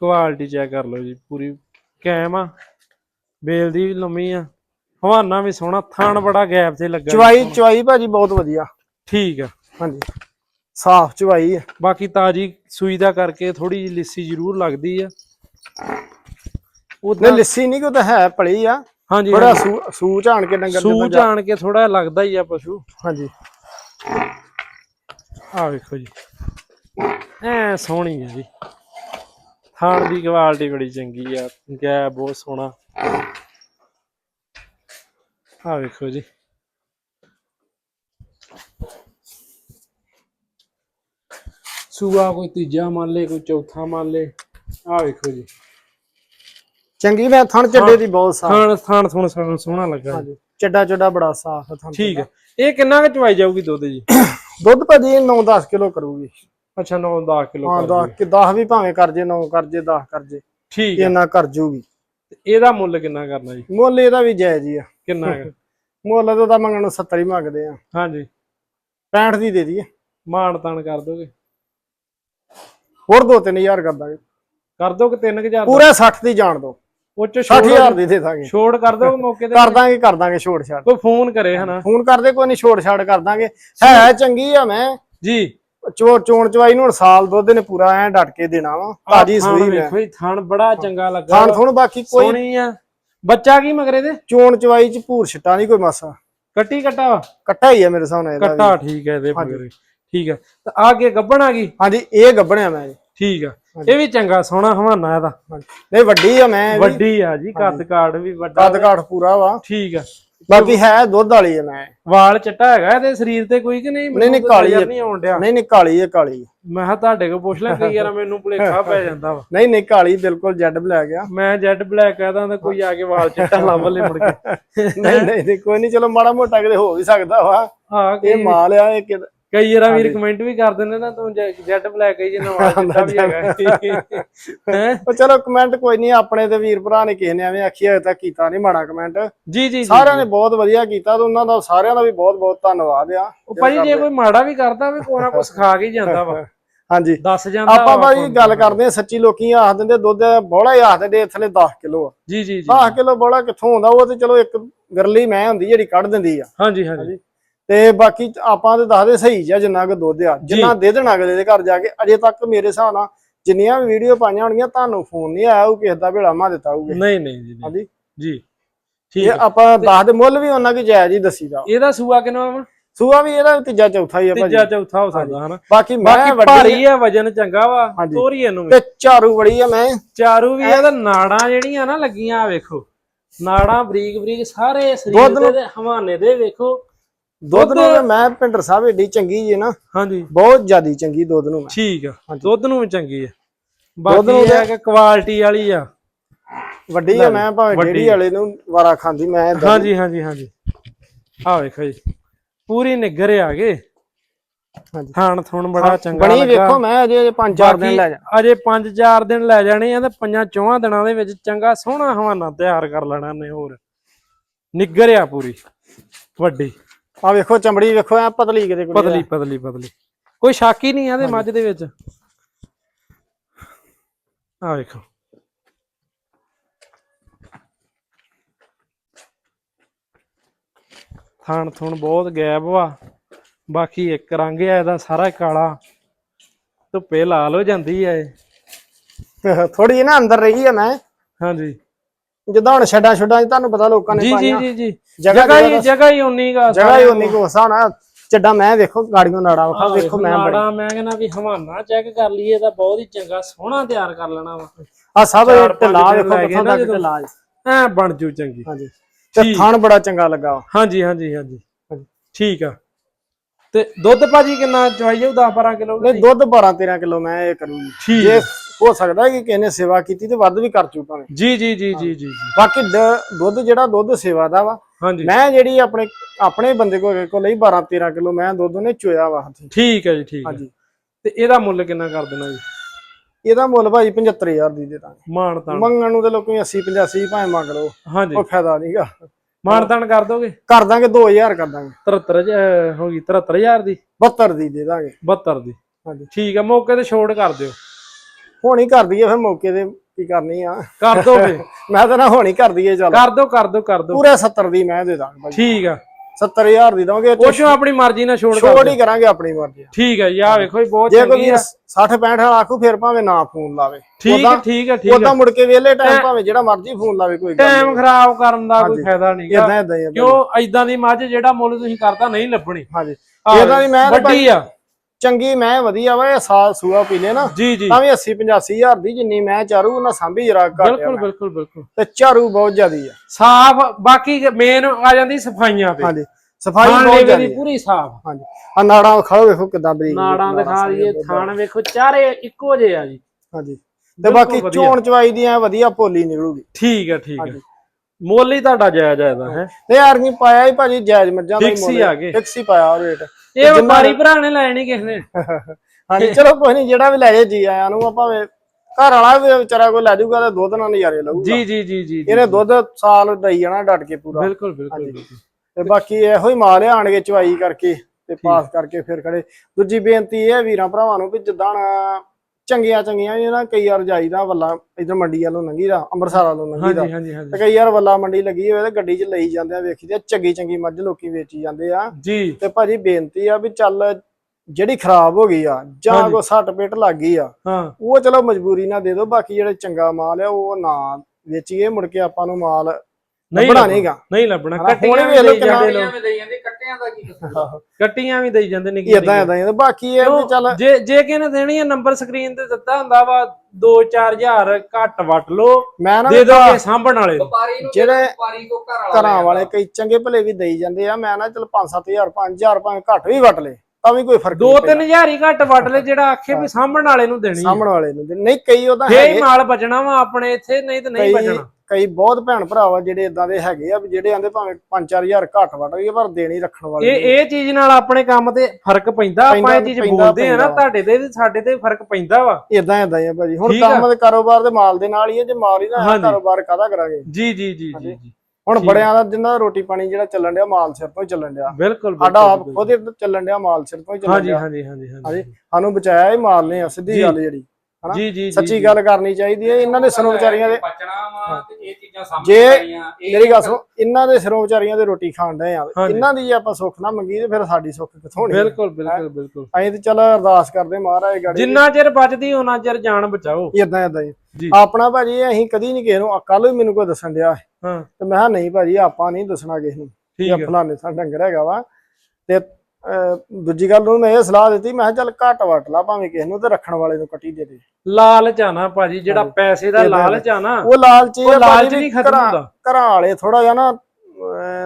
ਕੁਆਲਿਟੀ ਚੈੱਕ ਕਰ ਲਓ ਜੀ ਪੂਰੀ ਕੈਮ ਆ। ਬੇਲ ਦੀ ਵੀ ਲੰਮੀ ਆ। ਹਵਾਨਾ ਵੀ ਸੋਹਣਾ ਥਣ ਬੜਾ ਗੈਪ ਤੇ ਲੱਗਾ। ਚਵਾਈ ਚਵਾਈ ਭਾਜੀ ਬਹੁਤ ਵਧੀਆ। ਠੀਕ ਆ। ਹਾਂਜੀ। ਸਾਫ਼ ਚਵਾਈ ਆ। ਬਾਕੀ ਤਾਜੀ ਸੂਈ ਦਾ ਕਰਕੇ ਥੋੜੀ ਜਿਹੀ ਲਿੱਸੀ ਜ਼ਰੂਰ ਲੱਗਦੀ ਆ। ਉਹਦਾ ਲੱਸੀ ਨਹੀਂ ਕਿ ਤਾਂ ਹੈ ਪਲੀ ਆ। ਹਾਂਜੀ ਥੋੜਾ ਸੂ ਝਾਣ ਕੇ ਡੰਗਰ ਸੂ ਜਾਣ ਕੇ ਥੋੜਾ ਲੱਗਦਾ ਹੀ ਆ ਪਸ਼ੂ। ਹਾਂਜੀ। ਆ ਵੇਖੋ ਜੀ। ਐ ਸੋਹਣੀ ਆ ਜੀ। ਥਾਣ ਦੀ ਕੁਆਲਿਟੀ ਬੜੀ ਚੰਗੀ ਆ। ਗੈ ਬਹੁਤ ਸੋਹਣਾ। ਆ ਵੇਖੋ ਜੀ। ਸੂਆ ਕੋਈ ਤੀਜਾ ਮੰਨ ਲੇ ਕੋਈ ਚੌਥਾ ਮੰਨ ਲੇ ਆ ਵੇਖੋ ਜੀ। ਚੰਗੀ ਮੈਂ ਥਣ ਚੱਡੇ ਦੀ ਬਹੁਤ ਸਾਫ਼। ਥਾਣ ਥਾਣ ਥੁਣ ਸੋਹਣਾ ਸੋਹਣਾ ਲੱਗਾ ਜੀ। ਚੱਡਾ ਚੱਡਾ ਬੜਾ ਸਾਫ਼ ਥਣ ਠੀਕ ਹੈ। ਇਹ ਕਿੰਨਾ ਕੁ ਚਵਾਈ ਜਾਊਗੀ ਦੁੱਧ ਜੀ? ਦੁੱਧ ਭਾਜੀ 9-10 ਕਿਲੋ ਕਰੂਗੀ। ਅੱਛਾ 9 10 ਕਿਲੋ ਹਾਂ ਕਰ 10 ਦਿਓ। ਕਿ 10 ਵੀ ਭਾਵੇਂ ਕਰ ਜੇ 9 ਕਰ ਜੇ 10 ਕਰ ਜੇ। ਠੀਕ ਹੈ। ਇੰਨਾ ਕਰ ਜੂਗੀ। ਇਹਦਾ ਮੁੱਲ ਕਿੰਨਾ ਕਰਨਾ ਜੀ? ਮੁੱਲ ਇਹਦਾ ਵੀ ਜਾਇਜ਼ ਹੀ ਆ। ਕਿੰਨਾ ਹੈਗਾ? ਮੁੱਲ ਤਾਂ ਉਹਦਾ ਮੰਗਣ ਨੂੰ 70 ਹੀ ਮੰਗਦੇ ਆ। ਹਾਂਜੀ। 65 ਦੀ ਦੇ ਦਈਏ। ਮਾਣ ਤਾਣ ਕਰ ਦੋਗੇ? ਹੋਰ 2-3000 ਕਰ ਦਾਂਗੇ। ਕਰ ਦੋ ਕਿ 3000 ਪੂਰਾ 60 ਦੀ ਜਾਣ ਦੋ। ਉਹ ਚ ਛੋੜ 60000 ਦੀ ਦੇ ਦਾਂਗੇ। ਛੋੜ ਕਰ ਦੋ ਮੌਕੇ ਤੇ? ਕਰ ਦਾਂਗੇ ਕਰ ਦਾਂਗੇ ਛੋੜ ਛਾੜ। ਕੋਈ ਫੋਨ ਕਰੇ ਹਨਾ? ਫੋਨ ਕਰਦੇ ਕੋਈ ਨਹੀਂ ਛੋੜ ਛਾੜ ਕਰ ਦਾਂਗੇ। ਹੈ ਚੰਗੀ ਆ ਮੈਂ। ਜੀ। ਚੋ ਚੋਣ ਚਵਾਈ ਨੂੰ ਹੁਣ ਸਾਲ ਦੁੱਧ ਨੇ ਪੂਰਾ ਐ ਡਟ ਕੇ ਦੇਣਾ ਵਾ। ਤਾਜੀ ਥਣ ਸੂਈ ਵੇਖੋ ਥਣ ਬੜਾ ਚੰਗਾ ਲੱਗਾ। ਖਾਣ ਥੋਣ ਬਾਕੀ ਕੋਈ ਸੋਹਣੀ ਆ। ਬੱਚਾ ਕੀ ਮਗਰੇ ਦੇ ਚੋਣ ਚਵਾਈ ਚ ਭੂਰ ਛਟਾ ਨਹੀਂ ਕੋਈ ਮਾਸਾ। ਕੱਟੀ ਕੱਟਾ ਵਾ? ਕੱਟਾ ਹੀ ਆ ਮੇਰੇ ਸਾਹਮਣੇ ਇਹਦਾ। ਕੱਟਾ ਠੀਕ ਹੈ ਇਹਦੇ ਮਗਰੇ ਠੀਕ ਹੈ। ਤੇ ਆ ਕੇ ਗੱਬਣ ਆ ਗਈ? ਹਾਂਜੀ ਇਹ ਗੱਬਣਿਆ ਮੈਂ ਜੀ। ਠੀਕ ਆ। ਇਹ ਵੀ ਚੰਗਾ ਸੋਹਣਾ ਹਵਾਨਾ ਇਹਦਾ। ਹਾਂਜੀ। ਨਹੀਂ ਵੱਡੀ ਆ ਮੈਂ ਵੱਡੀ ਆ ਜੀ ਕੱਦ ਕਾੜ ਵੀ ਵੱਡਾ ਕੱਦ ਕਾਠ ਪੂਰਾ ਵਾ। ਠੀਕ ਆ। ਬਾਕੀ ਹੈ ਦੁੱਧ ਵਾਲੀ ਆ ਮੈਂ। ਵਾਲ ਚਿੱਟਾ ਹੈਗਾ ਇਹਦੇ ਸਰੀਰ ਤੇ ਕੋਈ ਕਿ ਨਹੀਂ? ਨਹੀਂ, ਤਾਂ ਕਾਲੀ ਆ। ਨਹੀਂ ਆਉਣ ਡਿਆ। ਨਹੀਂ ਨਹੀਂ ਕਾਲੀ ਹੈ ਕਾਲੀ ਮੈਂ ਕਿਹਾ ਤੁਹਾਡੇ ਕੋਲ ਪੁੱਛ ਲੈ ਕਈ ਵਾਰ ਮੈਨੂੰ ਭੁਲੇਖਾ ਪੈ ਜਾਂਦਾ ਵਾ। ਨਹੀਂ ਨਹੀਂ ਕਾਲੀ ਬਿਲਕੁਲ ਜੈਡ ਬਲੈਕ ਆ। ਮੈਂ ਜੈਡ ਬਲੈਕ ਕਹਦਾ ਤਾਂ ਕੋਈ ਆ ਕੇ ਵਾਲ ਚਿੱਟਾ ਲੱਭ ਲੈ ਮੁੜ ਕੇ। ਨਹੀਂ ਨਹੀਂ ਨਹੀਂ, ਕੋਈ ਨਹੀਂ ਚਲੋ ਮਾੜਾ ਮੋਟਾ ਕਿਤੇ ਹੋ ਵੀ ਸਕਦਾ ਵਾ। ਹਾਂ ਇਹ ਮਾਲ ਆ ਇਹ ਕਈ ਵਾਰ ਵੀਰ ਕਮੈਂਟ ਵੀ ਕਰ ਦਿੰਦੇ ਨਾ ਤੂੰ ਜੈਡ ਬਲੈਕ ਹੈ ਜੀ ਵਾਲ ਚਿੱਟਾ ਵੀ ਹੈਗਾ। ਹੈ? ਉਹ ਚਲੋ ਕਮੈਂਟ ਕੋਈ ਨਹੀਂ ਆਪਣੇ ਤੇ ਵੀਰ ਭਰਾ ਨੇ ਕਿਸੇ ਨੇ ਐਵੇਂ ਆਖਿਆ ਹੋਇਆ ਤਾਂ ਕੀਤਾ ਨਹੀਂ ਮਾੜਾ ਕਮੈਂਟ ਜੀ ਜੀ ਸਾਰਿਆਂ ਨੇ ਬਹੁਤ ਵਧੀਆ ਕੀਤਾ ਤੇ ਉਹਨਾਂ ਦਾ ਸਾਰਿਆਂ ਦਾ ਵੀ ਬਹੁਤ ਬਹੁਤ ਧੰਨਵਾਦ ਆ। ਉਹ ਭਾਜੀ ਜੇ ਕੋਈ ਮਾੜਾ ਵੀ ਕਰਦਾ ਵੀ ਕੋਈ ਨਾ ਕੋਈ ਸਿਖਾ ਕੇ ਜਾਂਦਾ ਵਾ। ਹਾਂਜੀ। ਦੱਸ ਜਾਂਦਾ ਆਪਾਂ ਭਾਜੀ ਗੱਲ ਕਰਦੇ ਆ ਸੱਚੀ ਲੋਕੀ ਆਖ ਦਿੰਦੇ ਦੁੱਧ ਬੋਲਾ ਹੀ ਆਖ ਦਿੰਦੇ ਥੱਲੇ 10 ਕਿਲੋ ਆ। ਜੀ ਜੀ ਜੀ 10 ਕਿਲੋ ਬੋਲਾ ਕਿੱਥੋਂ ਆਉਂਦਾ ਉਹ ਤੇ ਚਲੋ ਇੱਕ ਵਿਰਲੀ ਮੈਂ ਹੁੰਦੀ ਜਿਹੜੀ ਕੱਢ ਦਿੰਦੀ ਆ। ਹਾਂਜੀ। ਹਾਂਜੀ। ਤੇ ਬਾਕੀ ਆਪਾਂ ਤੇ ਦੱਸਦੇ ਸਹੀ ਜਿਹਾ ਜਿੰਨਾ ਕੁ ਦੁੱਧ ਆ। ਜਿੰਨਾ ਦੇ ਦੇਣਾ ਅਗਲੇ ਦੇ ਘਰ ਜਾ ਕੇ ਅਜੇ ਤੱਕ ਮੇਰੇ ਹਿਸਾਬ ਨਾਲ ਜਿੰਨੀਆਂ ਵੀ ਵੀਡੀਓ ਪਾਈਆਂ ਹੋਣਗੀਆਂ ਤੁਹਾਨੂੰ ਫੋਨ ਨਹੀਂ ਆਇਆ ਉਹ ਕਿਸੇ ਦਾ ਭੇੜਾ ਮਾ ਦਿੱਤਾ ਹੋਊਗਾ। ਨਹੀਂ ਨਹੀਂ ਜੀ। ਹਾਂਜੀ? ਜੀ। ਠੀਕ ਇਹ। ਆਪਾਂ ਦੱਸਦੇ ਮੁੱਲ ਵੀ ਉਹਨਾਂ ਕੀ ਜਾਇਜ਼ ਹੀ ਦੱਸੀਦਾ ਇਹਦਾ ਸੂਆ ਕਿੰਨਾ ਵਾ? ਸੂਆ ਵੀ ਇਹਦਾ ਤੀਜਾ ਚੌਥਾ ਹੀ ਆ ਭਾਜੀ। ਤੀਜਾ ਚੌਥਾ ਹੋ ਸਕਦਾ ਹਨਾ? ਬਾਕੀ ਮੈਂ ਭਾਰੀ ਆ ਵਜਨ ਚੰਗਾ ਵਾ। ਤੋਰੀ ਇਹਨੂੰ ਤੇ ਝਾਰੂ ਬੜੀ ਆ ਮੈਂ। ਚਾਰੂ ਵੀ ਇਹਦਾ ਨਾੜਾਂ ਜਿਹੜੀਆਂ ਨਾ ਲੱਗੀਆਂ ਆ ਵੇਖੋ। ਨਾੜਾਂ ਬਰੀਕ ਬਰੀਕ ਸਾਰੇ ਸਰੀਰ ਦੇ ਹਵਾਨੇ ਦੇ ਵੇਖੋ। ਦੁੱਧ ਨੂੰ ਮੈਂ ਪਿੰਡਰ ਸਾਹਿਬ ਏਡੀ ਚੰਗੀ ਜੀ ਨਾ ਹਾਂਜੀ। ਬਹੁਤ ਜ਼ਿਆਦੀ ਚੰਗੀ ਦੁੱਧ ਨੂੰ ਠੀਕ ਆ। ਦੁੱਧ ਨੂੰ ਵੀ ਚੰਗੀ ਆ। ਬਾਕੀ ਇਹ ਆ ਕਿ ਕੁਆਲਿਟੀ ਵਾਲੀ ਆ। ਵੱਡੀ ਆ ਮੈਂ ਭਾਵੇਂ। ਡੇੜੀ ਵਾਲੇ ਨੂੰ ਵਾਰਾ ਖਾਂਦੀ ਮੈਂ। ਹਾਂਜੀ ਹਾਂਜੀ ਹਾਂਜੀ। ਆ ਵੇਖੋ ਜੀ ਪੂਰੀ ਨਿੱਗਰ ਆ ਗਏ। ਹਾਂਜੀ। ਥਾਣ ਥੁਣ ਬੜਾ ਚੰਗਾ ਬਣੀ ਵੇਖੋ ਮੈਂ ਅਜੇ 5-4 ਦਿਨ ਲੈ ਜਾ। ਅਜੇ 5-4 ਦਿਨ ਲੈ ਜਾਣੇ ਆ ਤੇ ਪੰਜਾਂ ਚੌਹਾਂ ਦਿਨਾਂ ਦੇ ਵਿੱਚ ਚੰਗਾ ਸੋਹਣਾ ਹਵਾਨਾ ਤਿਆਰ ਕਰ ਲੈਣਾ ਨੇ ਹੋਰ। ਨਿੱਗਰ ਆ ਪੂਰੀ ਵੱਡੀ। ਆ ਵੇਖੋ ਚਮੜੀ ਵੇਖੋ ਐ ਪਤਲੀ ਕਿਤੇ ਕੁੜੀ ਪਤਲੀ ਪਤਲੀ ਪਤਲੀ। ਕੋਈ ਸ਼ੱਕ ਹੀ ਨਹੀਂ ਇਹਦੇ ਮੱਝ ਦੇ ਵਿੱਚ। ਆ ਵੇਖੋ। ਥਾਣ ਥੁਣ ਬਹੁਤ ਗੈਬ ਵਾ। ਬਾਕੀ ਇੱਕ ਰੰਗ ਆ ਇਹਦਾ ਸਾਰਾ ਕਾਲਾ। ਧੁੱਪੇ ਲਾਲ ਹੋ ਜਾਂਦੀ ਆ ਇਹ। ਥੋੜੀ ਨਾ ਅੰਦਰ ਰਹੀ ਆ ਮੈਂ। ਹਾਂਜੀ। ਜਿੱਦਾਂ ਹੁਣ ਛੱਡਾਂ ਛੱਡਾਂ ਤੁਹਾਨੂੰ ਪਤਾ ਲੋਕਾਂ ਨੇ ਜੀ ਜੀ ਪਾਈਆਂ। ਜੀ ਜੀ। ਜਗ੍ਹਾ ਜਗ੍ਹਾ ਹੀ ਜਗ੍ਹਾ ਹੀ ਉਨੀ ਗਾ ਜਗ੍ਹਾ ਹੀ ਉਨੀ ਕੋ ਹਸਾ ਨਾ ਚੱਡਾ ਮੈਂ ਵੇਖੋ ਗਾੜੀਆਂ ਨਾੜਾ ਵਿਖਾ ਆਹ ਵੇਖੋ ਮੈਂ ਬੜੀ। ਮੈਂ ਕਹਿੰਦਾ ਵੀ ਹਵਾਨਾ ਚੈੱਕ ਕਰ ਲਈਏ ਤਾਂ ਬਹੁਤ ਹੀ ਚੰਗਾ ਸੋਹਣਾ ਤਿਆਰ ਕਰ ਲੈਣਾ ਵਾ। ਆ ਸਭ ਚਾਰ ਪੰਜ ਢਲਾ ਦਿਨ ਵੇਖੋ ਗਏ ਕਿੱਥੋਂ ਨਾ ਤੱਕ ਜਦੋਂ। ਢਲਾ ਐ ਬਣ ਜੂ ਚੰਗੀ। ਹਾਂਜੀ। ਤੇ ਥਣ ਬੜਾ ਚੰਗਾ ਲੱਗਾ ਵਾ। ਹਾਂਜੀ ਹਾਂਜੀ ਹਾਂਜੀ। ਹਾਂਜੀ। ਠੀਕ ਆ। ਤੇ ਦੁੱਧ ਭਾਜੀ ਕਿੰਨਾ ਚਵਾਈ ਜਾਊ 10 12 ਕਿਲੋ ਨਹੀਂ ਦੁੱਧ 12 13 ਕਿਲੋ ਮੈਂ ਇਹ ਕਰੂੰਗੀ ਠੀਕ ਜੇ ਹੋ ਸਕਦਾ ਕਿ ਕਿਸੇ ਨੇ ਸੇਵਾ ਕੀਤੀ ਤੇ ਵੱਧ ਵੀ ਕਰ ਚੂ ਭਾਵੇਂ ਜੀ ਜੀ ਜੀ ਜੀ ਜੀ ਬਾਕੀ ਦ- ਦੁੱਧ ਜਿਹੜਾ ਦੁੱਧ ਸੇਵਾ ਦਾ ਵਾ ਹਾਂਜੀ। ਮੈਂ ਜਿਹੜੀ ਆਪਣੇ ਆਪਣੇ ਬੰਦੇ ਕੋਲ ਕੋਲ ਲਈ 12 13 ਕਿਲੋ ਮੈਂ ਦੁੱਧ ਨੇ ਚੋਇਆ ਵਾ ਹੱਥੀਂ। ਠੀਕ ਹੈ ਜੀ ਠੀਕ ਹੈ। ਹਾਂਜੀ। ਤੇ ਇਹਦਾ ਮੁੱਲ ਕਿੰਨਾ ਕਰ ਦੇਣਾ ਜੀ? ਇਹਦਾ ਮੁੱਲ ਭਾਈ 75000 ਦੀ ਦੇ ਦਾਂਗੇ। ਮਾਣ ਤਾਣ ਮੰਗਣ ਨੂੰ ਤੇ ਲੋਕੀ 80 85 ਭਾਵੇਂ ਮੰਗ ਲਓ। ਹਾਂਜੀ। ਉਹ ਫਾਇਦਾ ਨਹੀਂਗਾ ਮਾਣ ਤਾਣ ਕਰ ਦੋਗੇ? ਕਰ ਦਾਂਗੇ 2000 ਕਰ ਦਾਂਗੇ। 73 ਅਹ, ਹੋ ਗਈ 73000 ਦੀ? 72 ਦੀ ਦੇ ਦਾਂਗੇ। 72 ਦੀ। ਹਾਂਜੀ। ਠੀਕ ਆ ਮੌਕੇ ਤੇ ਛੋੜ ਕਰ ਦਿਓ। ਹੁਣ ਹੀ ਕਰ ਦਈਏ ਫਿਰ ਮੌਕੇ ਤੇ ਕੀ ਕਰਨੀ ਆ। ਕਰ ਦੋ ਫੇ ਮੈਂ ਤਾਂ ਨਾ ਹੁਣ ਹੀ ਕਰ ਦਈਏ ਚੱਲ। ਕਰ ਦੋ ਕਰ ਦੋ ਕਰ ਦੋ। ਪੂਰੇ 70 ਦੀ ਮੈਂ ਦੇ ਦਾਂਗਾ ਭਾਈ। ਠੀਕ ਆ। 70000 ਦੀ ਦਵਾਂਗੇ ਉਹ ਚੋਂ ਆਪਣੀ ਮਰਜ਼ੀ ਨਾਲ ਛੋੜ ਕਰ ਛੋੜ ਹੀ ਕਰਾਂਗੇ ਆਪਣੀ ਮਰਜ਼ੀ। ਠੀਕ ਹੈ ਜੀ ਆ ਵੇਖੋ ਜੀ ਬਹੁਤ ਜੇ ਚੰਗੀ ਕੋਈ ਆ। 60 65 ਵਾਲਾ ਆਖੂ ਫਿਰ ਭਾਵੇਂ ਨਾ ਫੋਨ ਲਾਵੇ। ਠੀਕ ਹੈ ਠੀਕ ਹੈ ਠੀਕ ਉਦਾਂ ਮੁੜ ਕੇ ਵੇਲੇ ਟਾਈਮ ਭਾਵੇਂ ਜਿਹੜਾ ਮਰਜ਼ੀ ਫੋਨ ਲਾਵੇ ਕੋਈ ਗੱਲ ਟਾਈਮ ਖਰਾਬ ਕਰਨ ਦਾ ਕੋਈ ਫਾਇਦਾ ਨਹੀਂ ਇਦਾਂ ਇਦਾਂ। ਕਿਉਂ ਐਦਾਂ ਦੀ ਮੱਝ ਜਿਹੜਾ ਮੁੱਲ ਤੁਸੀਂ ਕਰਦਾ ਨਹੀਂ ਲੱਭਣੀ। ਹਾਂਜੀ। ਇਹਦਾ ਦੀ ਮੈਂ ਵੱਡੀ ਆ। ਚੰਗੀ ਮੈਂ ਵਧੀਆ ਵਾ ਇਹ ਸਾਲ ਸੂਆ ਪੀ ਲੈ ਨਾ ਜੀ ਜੀ। ਤਾਂ ਵੀ 80 85 ਹਜ਼ਾਰ ਦੀ ਜਿੰਨੀ ਮੈਂ ਚਾਰੂ ਉਹਨਾਂ ਸਾਂਭੀ ਜਰਾ ਘੱਟ ਆ ਬਿਲਕੁਲ। ਬਿਲਕੁਲ ਬਿਲਕੁਲ। ਤੇ ਚਾਰੂ ਬਹੁਤ ਜ਼ਿਆਦੀ ਆ। ਸਾਫ਼ ਬਾਕੀ ਮੇਨ ਆ ਜਾਂਦੀ ਸਫਾਈਆਂ ਤੇ। ਹਾਂਜੀ ਸਫ਼ਾਈ ਬਹੁਤ ਜ਼ਿਆਦੀ ਆ। ਪੂਰੀ ਸਾਫ਼। ਹਾਂਜੀ ਆ ਨਾੜਾਂ ਖਾਓ ਵੇਖੋ ਕਿਦਾਂ ਬਰੀਕ ਨਾੜਾਂ ਦਿਖਾ ਦਈਏ ਥਾਣ ਵੇਖੋ ਚਾਰੇ ਇੱਕੋ ਜਿਹੇ ਆ ਜੀ। ਹਾਂਜੀ ਤੇ ਬਾਕੀ। ਚੋਣ ਚਵਾਈ ਦੀ ਐ ਵਧੀਆ ਭੋਲੀ ਨਿਕਲੂਗੀ। ਠੀਕ ਹੈ ਠੀਕ ਹੈ ਮੁੱਲ ਹੀ ਤੁਹਾਡਾ ਜਾਇਜ਼ ਹੈ। ਹੈ? ਤੇ ਯਾਰ ਨਹੀਂ ਪਾਇਆ ਹੀ ਭਾਜੀ ਜਾਇਜ਼ ਮੱਝਾਂ ਦਾ ਹੀ ਮੁੱਲ। ਆ ਗਏ। ਫਿਕਸ ਹੀ ਪਾਇਆ ਉਹ ਰੇਟ ਇਹ ਵਪਾਰੀ ਭਰਾ ਨੇ ਲੈਣੀ ਕਿਸ ਨੇ। ਹਾਂਜੀ ਚਲੋ ਕੋਈ ਨਹੀਂ ਜਿਹੜਾ ਵੀ ਲੈ ਜੇ ਜੀ ਆਇਆਂ ਨੂੰ ਆਪਾਂ ਵੇ- ਘਰ ਵਾਲਾ ਵੀ ਵਿਚਾਰਾ ਕੋਈ ਲੈ ਜਾਊਗਾ ਤੇ ਦੁੱਧ ਨਾਲ ਨਜ਼ਾਰੇ ਲਊਗਾ। ਜੀ ਜੀ ਜੀ ਜੀ। ਇਹਨੇ ਦੁੱਧ ਸਾਲ ਦਈ ਜਾਣਾ ਡਟ ਕੇ ਪੂਰਾ। ਬਿਲਕੁਲ ਬਿਲਕੁਲ। ਤੇ ਬਾਕੀ ਇਹੋ ਹੀ ਮਾਲ ਆਣ ਕੇ ਚਵਾਈ ਕਰਕੇ ਤੇ ਪਾਸ ਕਰਕੇ ਫਿਰ ਖੜੇ। ਦੂਜੀ ਬੇਨਤੀ ਇਹ ਵੀਰਾਂ ਭਰਾਵਾਂ ਨੂੰ ਵੀ ਜਿੱਦਾਂ ਚੰਗੀਆਂ ਚੰਗੀਆਂ ਵੀ ਨਾ ਕਈ ਵਾਰ ਜਾਈਦਾ ਵੱਲਾ ਇਧਰ ਮੰਡੀ ਵੱਲੋਂ ਲੰਘੀਦਾ ਅੰਮ੍ਰਿਤਸਰ ਵੱਲੋਂ ਲੰਘੀਦਾ। ਹਾਂਜੀ ਹਾਂਜੀ ਹਾਂਜੀ। ਤੇ ਕਈ ਵਾਰ ਵੱਲਾ ਮੰਡੀ ਲੱਗੀ ਹੋਵੇ ਤੇ ਗੱਡੀ 'ਚ ਲਈ ਜਾਂਦੇ ਆ ਵੇਖੀਦੇ ਆ, ਚੰਗੀ ਚੰਗੀ ਮੱਝ ਲੋਕੀ ਵੇਚੀ ਜਾਂਦੇ ਆ। ਜੀ। ਤੇ ਭਾਜੀ ਬੇਨਤੀ ਆ ਵੀ ਚੱਲ ਜਿਹੜੀ ਖਰਾਬ ਹੋ ਗਈ ਆ ਜਾਂ ਕੋ ਸੱਟ ਪੇਟ ਲੱਗ ਗਈ ਆ ਹਾਂ। ਉਹ ਚਲੋ ਮਜਬੂਰੀ ਨਾਲ ਦੇ ਦਿਓ ਬਾਕੀ ਜਿਹੜੇ ਚੰਗਾ ਮਾਲ ਆ ਉਹ ਨਾ ਵੇਚੀਏ ਮੁੜ ਕੇ ਆਪਾਂ ਨੂੰ ਮਾਲ ਨਹੀਂ ਲੱਭਣਾ ਲੱਭਣਾ। ਨਹੀਂਗਾ ਨਹੀਂ ਲੱਭਣਾ। ਕੱਟੀਆਂ ਵੀ ਵੀ ਵੇਖ ਲਓ ਦੇਈ ਕਿੰਨਾ- ਜਾਂਦੇ ਲੋਕ। ਵੀ ਦੇਈ ਜਾਂਦੇ ਕੱਟਿਆਂ ਦਾ ਕੀ ਕੱਟੀਆਂ ਵੀ ਦੇਈ ਜਾਂਦੇ ਨੇ ਇਦਾਂ ਇਦਾਂ ਹੀ ਆ। ਬਾਕੀ ਇਹ ਵੀ ਚੱਲ ਜੇ ਜੇ ਕਿਸੇ ਨੇ ਦੇਣੀ ਹੈ ਨੰਬਰ ਸਕਰੀਨ ਤੇ ਦਿੱਤਾ ਹੁੰਦਾ ਵਾ 2-4000 ਘੱਟ ਵਟ ਲੋ ਮੈਂ ਨਾ ਦੇ ਦੋਗੇ ਸਾਂਭਣ ਵਾਲੇ ਨੂੰ। ਵਪਾਰੀ ਨੂੰ ਜਿਹੜੇ ਵਪਾਰੀ ਕੋ ਘਰ ਵਾਲਾ ਘਰਾਂ ਵਾਲੇ ਕਈ ਚੰਗੇ ਭਲੇ ਵੀ ਦੇਈ ਜਾਂਦੇ ਆ। ਮੈਂ ਨਾ ਚਲ 5-7000 5000 ਭਾਵੇਂ ਘੱਟ ਵੀ ਵਟ ਲੇ। ਤਾਂ ਵੀ ਕੋਈ ਫ਼ਰਕ ਦੋ ਨਹੀਂ ਤਿੰਨ ਹਜ਼ਾਰ ਹੀ ਘੱਟ ਵਟ ਲੈ ਜਿਹੜਾ ਆਖੇ ਵੀ ਸਾਂਭਣ ਵਾਲੇ ਨੂੰ ਦੇਣੀ ਹੈ। ਸਾਹਮਣ ਵਾਲੇ ਨੂੰ ਦੇ- ਨਹੀਂ ਕਈ ਉਹਦਾ ਹੀ ਹੈਗੇ। ਮਾਲ ਬਚਣਾ ਵਾ ਆਪਣੇ ਇੱਥੇ ਨਹੀਂ ਤੇ ਨਹੀਂ ਬਚਣਾ। ਕਈ ਬਹੁਤ ਭੈਣ ਭਰਾ ਵਾ ਜਿਹੜੇ ਇਦਾਂ ਦੇ ਹੈਗੇ ਆ ਵੀ ਜਿਹੜੇ ਆਂਦੇ ਭਾਵੇਂ 5-4000 ਘੱਟ ਵਟ ਗਏ ਪਰ ਦੇਣੀ ਰੱਖਣ ਵਾਲੇ ਇਹ ਇਹ ਚੀਜ਼ ਨਾਲ ਆਪਣੇ ਕੰਮ ਤੇ ਫ਼ਰਕ ਪੈਂਦਾ। ਆਪਾਂ ਇਹ ਚੀਜ਼ ਬੋਲਦੇ ਆ ਨਾ। ਤੁਹਾਡੇ ਤੇ ਵੀ ਸਾਡੇ ਤੇ ਫ਼ਰਕ ਪੈਂਦਾ ਵਾ। ਇਦਾਂ ਇਦਾਂ ਹੀ ਆ ਭਾਜੀ। ਹੁਣ। ਕੰਮ ਦੇ ਕਾਰੋਬਾਰ ਦੇ ਮਾਲ ਦੇ ਨਾਲ ਹੀ ਆ ਜੇ ਮਾਲ ਹੀ ਨਾ ਹੈ। ਕਾਰੋਬਾਰ ਕਾਹਦਾ ਕਰਾਂਗੇ? ਜੀ ਜੀ ਜੀ ਜੀ। ਹੁਣ। ਬੜਿਆਂ ਦਾ ਜਿੰਨਾ ਰੋਟੀ ਪਾਣੀ ਜਿਹੜਾ ਚੱਲਣ ਡਿਆ ਮਾਲ ਸਿਰ ਤੋਂ ਹੀ ਚੱਲਣ ਡਿਆ ਬਿਲਕੁਲ ਸਾਡਾ ਆਪ। ਖੁਦ ਹੀ ਚੱਲਣ ਡਿਆ ਮਾਲ ਸਿਰ ਤੋਂ ਹੀ ਚੱਲਣ ਹਾਂਜੀ ਡਿਆ ਹਾਂਜੀ ਹਾਂਜੀ ਹਾਂਜੀ ਹਾਂਜੀ ਸਾਨੂੰ ਬਚਾਇਆ ਹੀ ਮਾਲ ਨੇ ਆ, ਸਿੱਧੀ। ਗੱਲ ਜਿਹੜੀ ਹਨਾ? ਜੀ ਜੀ ਸੱਚੀ ਗੱਲ ਕਰਨੀ ਚਾਹੀਦੀ ਹੈ ਇਹਨਾਂ ਦੇ ਸਿਰੋਂ ਵਿਚਾਰੀਆਂ ਦੇ ਬਚਣਾ ਇਹ ਚੀਜ਼ਾਂ ਸਾਹਮਣੇ ਜੇ ਆਈਆਂ ਇਹ ਮੇਰੀ ਗੱਲ ਸੁਣੋ ਇਹਨਾਂ ਦੇ ਸਿਰੋਂ ਵਿਚਾਰੀਆਂ ਦੇ ਰੋਟੀ ਖਾਣ ਡਏ ਆ। ਹਾਂਜੀ। ਇਹਨਾਂ ਦੀ ਜੇ ਆਪਾਂ ਸੁੱਖ ਨਾ ਮੰਗੀ ਤੇ ਫਿਰ ਸਾਡੀ ਸੁੱਖ ਕਿੱਥੋਂ ਹੋਣੀ ਆ? ਬਿਲਕੁਲ ਬਿਲਕੁਲ ਬਿਲਕੁਲ। ਅਸੀਂ ਤੇ ਚੱਲ ਅਰਦਾਸ ਕਰਦੇ ਮਹਾਰਾਜ ਗਾੜੀ ਜਿੰਨਾ ਚਿਰ ਬਚਦੀ ਉਹਨਾਂ ਚਿਰ ਜਾਨ ਬਚਾਓ। ਇਦਾਂ ਇਦਾਂ ਹੀ ਜੀ। ਆਪਣਾ ਭਾਜੀ ਅਸੀਂ ਕਦੀ ਨਹੀਂ ਕਿਸੇ ਨੂੰ ਕੱਲ ਵੀ ਮੈਨੂੰ ਕੋਈ ਦੱਸਣ ਡਿਆ ਹਾਂ। ਤੇ ਮੈਂ ਕਿਹਾ ਨਹੀਂ ਭਾਜੀ ਆਪਾਂ ਨਹੀਂ ਦੱਸਣਾ ਕਿਸੇ ਨੂੰ। ਠੀਕ ਹੈ ਫਲਾਣੇ ਸਾਂ ਡੰਗਰ ਹੈਗਾ ਵਾ। ਤੇ ਦੂਜੀ ਗੱਲ ਨੂੰ ਮੈਂ ਇਹ ਸਲਾਹ ਦਿੱਤੀ ਮੈਂ ਕਿਹਾ ਚੱਲ ਘੱਟ ਵਟ ਲਾ ਭਾਵੇਂ ਕਿਸੇ ਨੂੰ ਤੇ ਰੱਖਣ ਵਾਲੇ ਨੂੰ ਕੱਟੀ ਦੇ ਦੇ। ਲਾਲਚ ਆ ਨਾ ਭਾਜੀ ਜਿਹੜਾ। ਪੈਸੇ ਦਾ ਲਾਲਚ ਆ ਨਾ ਉਹ ਲਾਲਚੀ ਭਾਜੀ ਲਾਲਚ ਨਹੀਂ ਖਤਮ ਹੁੰਦਾ। ਘਰਾਂ ਵਾਲੇ ਥੋੜਾ ਜਿਹਾ ਨਾ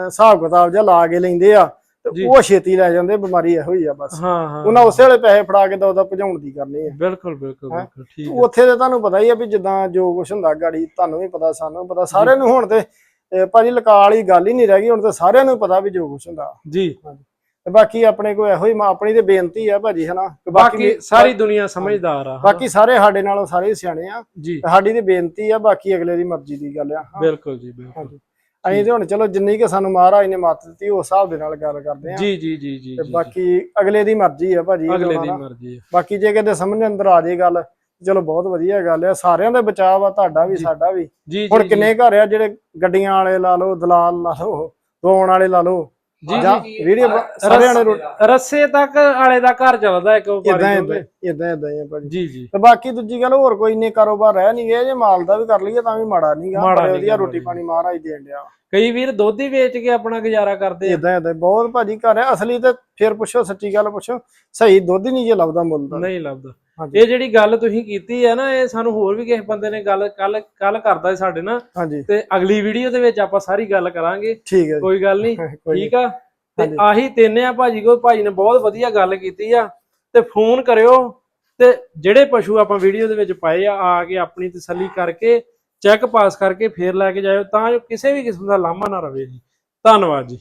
ਹਿਸਾਬ ਕਿਤਾਬ ਜਿਹਾ ਲਾ ਕੇ ਲੈਂਦੇ ਆ ਤੇ। ਉਹ ਛੇਤੀ ਲੈ ਜਾਂਦੇ ਬਿਮਾਰੀ ਇਹੋ ਹੀ ਆ ਬਸ। ਹਾਂ ਹਾਂ ਉਹਨਾਂ ਉਸੇ ਵੇਲੇ ਪੈਸੇ ਫੜਾ ਕੇ ਦਉਦਾ ਭਜਾਉਣ ਦੀ ਕਰਨੀ ਆ। ਬਿਲਕੁਲ ਬਿਲਕੁਲ ਹੈਂ? ਬਿਲਕੁਲ ਠੀਕ ਹੈ ਉੱਥੇ ਤੇ ਤੁਹਾਨੂੰ ਪਤਾ ਹੀ ਆ ਵੀ ਜਿੱਦਾਂ ਜੋ ਕੁਛ ਹੁੰਦਾ ਗਾੜੀ ਤੁਹਾਨੂੰ ਵੀ ਪਤਾ ਸਾਨੂੰ ਪਤਾ। ਸਾਰਿਆਂ ਨੂੰ ਹੁਣ ਤੇ ਇਹ ਭਾਜੀ ਲਕਾਲ ਵਾਲੀ ਗੱਲ ਹੀ ਨਹੀਂ ਰਹਿ ਗਈ ਹੁਣ ਤੇ ਸਾਰਿਆਂ ਨੂੰ ਪਤਾ ਵੀ ਜੋ ਕੁਛ ਹੁੰਦਾ। ਜੀ। ਤੇ ਬਾਕੀ ਆਪਣੇ ਕੋਲ ਇਹੋ ਹੀ ਆਪਣੀ ਤੇ ਬੇਨਤੀ ਆ ਭਾਜੀ ਹਨਾ? ਬਾਕੀ ਸਾਰੀ ਦੁਨੀਆ ਸਮਝਦਾਰ ਆ ਬਾਕੀ ਸਾਰੇ ਸਾਡੇ ਨਾਲੋਂ ਸਾਰੇ ਸਿਆਣੇ ਆ। ਸਾਡੀ ਤੇ ਬੇਨਤੀ ਆ ਬਾਕੀ ਅਗਲੇ ਦੀ ਮਰਜ਼ੀ ਦੀ ਗੱਲ ਆ ਬਿਲਕੁਲ ਜੀ ਬਿਲਕੁਲ। ਅਸੀਂ ਤੇ ਹੁਣ ਚਲੋ ਜਿੰਨੀ ਕਿ ਸਾਨੂੰ ਮਹਾਰਾਜ ਨੇ ਮੱਤ ਦਿੱਤੀ ਉਸ ਹਿਸਾਬ ਦੇ ਨਾਲ ਗੱਲ ਕਰਦੇ ਆ। ਜੀ ਜੀ ਜੀ ਜੀ ਤੇ ਬਾਕੀ ਅਗਲੇ ਦੀ ਮਰਜ਼ੀ ਆ ਭਾਜੀ ਅਗਲੇ ਦੀ। ਮਰਜ਼ੀ ਹੈ ਬਾਕੀ ਜੇ ਕਿਤੇ ਸਮਝ ਅੰਦਰ ਆ ਜੇ ਗੱਲ ਚਲੋ ਬਹੁਤ ਵਧੀਆ ਗੱਲ ਆ। ਸਾਰਿਆਂ ਦਾ ਬਚਾਅ ਆ ਤੁਹਾਡਾ ਵੀ। ਸਾਡਾ ਵੀ। ਹੁਣ ਕਿੰਨੇ ਘਰ ਆ ਜਿਹੜੇ ਗੱਡੀਆਂ ਵਾਲੇ ਲਾ ਲਓ ਦਲਾਲ ਲਾ ਲਓ ਦੋਣ ਵਾਲੇ ਲਾ ਲਓ। ਜੀ, ਵੀਡੀਓ ਰਸ- ਸਾਰਿਆਂ ਨੇ ਰੋ- ਰੱਸੇ ਤੱਕ ਆਲੇ ਦਾ ਘਰ ਚੱਲਦਾ ਇੱਕ ਇਦਾਂ। ਇਦਾਂ ਇਦਾਂ ਇਦਾਂ ਹੀ ਆ ਭਾਜੀ। ਜੀ ਜੀ। ਤੇ ਬਾਕੀ ਦੂਜੀ ਗੱਲ ਹੋਰ ਕੋਈ ਨੇ ਕਾਰੋਬਾਰ ਰਹਿ ਨਹੀਂ ਗਿਆ ਜੇ ਮਾਲ ਦਾ ਵੀ ਕਰ ਲਈਏ ਤਾਂ ਵੀ ਮਾੜਾ ਨਹੀਂਗਾ ਮਾੜਾ ਬੜੇ ਵਧੀਆ ਗਾ ਰੋਟੀ ਪਾਣੀ ਮਹਾਰਾਜ ਦੇਣ ਡਿਆ। ਕਈ ਵੀਰ ਦੁੱਧ ਹੀ ਵੇਚ ਕੇ ਆਪਣਾ ਗੁਜ਼ਾਰਾ ਕਰਦੇ ਆ। ਇਦਾਂ ਇਦਾਂ ਬਹੁਤ ਭਾਜੀ ਘਰ ਆ। ਅਸਲੀ ਤੇ ਫਿਰ ਪੁੱਛੋ ਸੱਚੀ ਗੱਲ ਪੁੱਛੋ ਸਹੀ ਦੁੱਧ ਹੀ ਨਹੀਂ ਜੇ ਲੱਭਦਾ ਮੁੱਲ ਦਾ। ਨਹੀਂ ਲੱਭਦਾ। ਇਹ ਜਿਹੜੀ ਗੱਲ ਤੁਸੀਂ ਕੀਤੀ ਹੈ ਨਾ ਇਹ ਸਾਨੂੰ ਹੋਰ ਵੀ ਕਿਸੇ ਬੰਦੇ ਨੇ ਗੱਲ ਕੱਲ ਕੱਲ ਕਰਦਾ ਸਾਡੇ ਨਾਲ। ਤੇ ਅਗਲੀ ਵੀਡੀਓ ਦੇ ਵਿੱਚ ਆਪਾਂ ਸਾਰੀ ਗੱਲ ਕਰਾਂਗੇ। ਠੀਕ ਹੈ ਜੀ। ਕੋਈ ਗੱਲ ਨਹੀਂ। ਠੀਕ ਆ? ਤੇ। ਆਹੀ ਤਿੰਨ ਆ ਭਾਜੀ ਕੋਲ। ਭਾਜੀ ਨੇ ਬਹੁਤ ਵਧੀਆ ਗੱਲ ਕੀਤੀ ਆ। ਤੇ ਫੋਨ ਕਰਿਓ। ਤੇ ਜਿਹੜੇ ਪਸ਼ੂ ਆਪਾਂ ਵੀਡੀਓ ਦੇ ਵਿੱਚ ਪਾਏ ਆ ਆ ਕੇ ਆਪਣੀ ਤਸੱਲੀ ਕਰਕੇ ਚੈੱਕ ਪਾਸ ਕਰਕੇ ਫੇਰ ਲੈ ਕੇ ਜਾਇਓ। ਤਾਂ ਜੋ ਕਿਸੇ ਵੀ ਕਿਸਮ ਦਾ ਲਾਮਾ ਨਾ ਰਵੇ ਜੀ। ਧੰਨਵਾਦ ਜੀ।